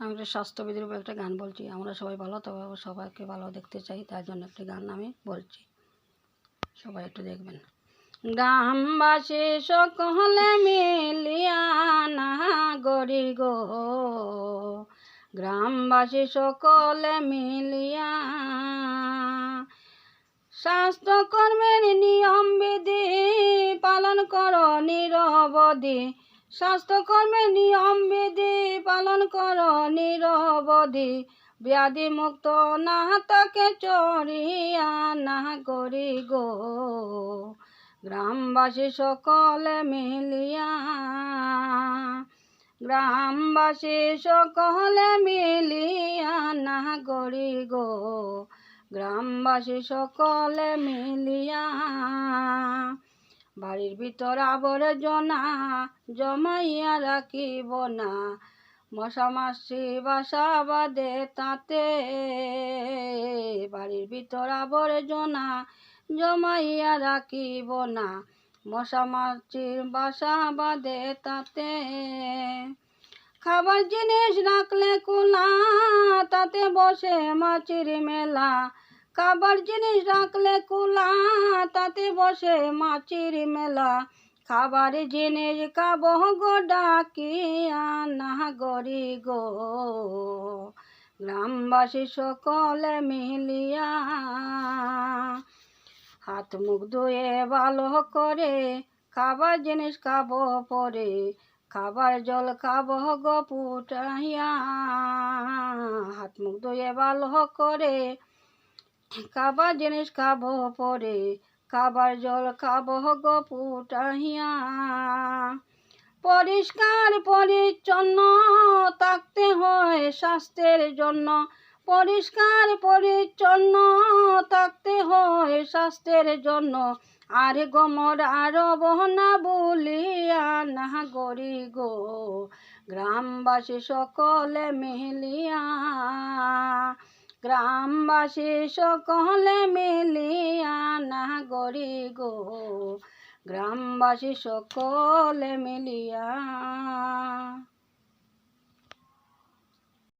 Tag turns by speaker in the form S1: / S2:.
S1: আমি একটা স্বাস্থ্যবিধির উপর একটা গান বলছি। আমরা সবাই ভালো, তবে সবাইকে ভালো দেখতে চাই তার জন্য একটি গান আমি বলছি। সবাই একটু দেখবেন। গ্রামবাসী সকলে মিলিয়া না গরি গো। গ্রামবাসী সকলে মিলিয়া স্বাস্থ্যকর্মের নিয়ম বিধি পালন করো নিরবধি। স্বাস্থ্যকর্মের নিয়ম বিধি পালন করো, নিরবধি। ব্যাধি মুক্ত না তাকে চড়িয়া না করি গো। গ্রামবাসী সকলে মিলিয়া, গ্রামবাসী সকলে মিলিয়া না করি গো। গ্রামবাসী সকলে মিলিয়া বাড়ির ভিতর আবর্জনা জমাইয়া রাখিব না। মশা মাসি বাসা বাঁধে তাতে, বাড়ির ভিতর আবর্জনা জমাইয়া রাখিব না। মশা মাছির বাসা বাঁধে তাতে, খাবার জিনিস রাখলে কুলা, তাতে বসে মাছির মেলা। খাবার জিনিস রাখলে কুলা, তাতে বসে মাছির মেলা। খাবার জিনিস খাব গো ডাকিয়া, না গরি গো। গ্রামবাসী সকলে মিলিয়া হাত মুখ ধুয়ে ভালো করে খাবার জিনিস খাব পরে। খাবার জল খাব গো ফুটাইয়া হাত মুখ ধুয়ে ভালো করে খাবার জিনিস খাব পরে, খাবার জল খাব গো ফুটাইয়া পরিষ্কার পরিচ্ছন্ন থাকতে হয় স্বাস্থ্যের জন্য। পরিষ্কার পরিচ্ছন্ন থাকতে হয় স্বাস্থ্যের জন্য। আর গমর আর বহনা বলিয়া না গরি গো। গ্রামবাসী সকলে মিলিয়া গ্রামবাসী সকলে মিলিয়া না গরি গো গ্রামবাসী সকলে মিলিয়া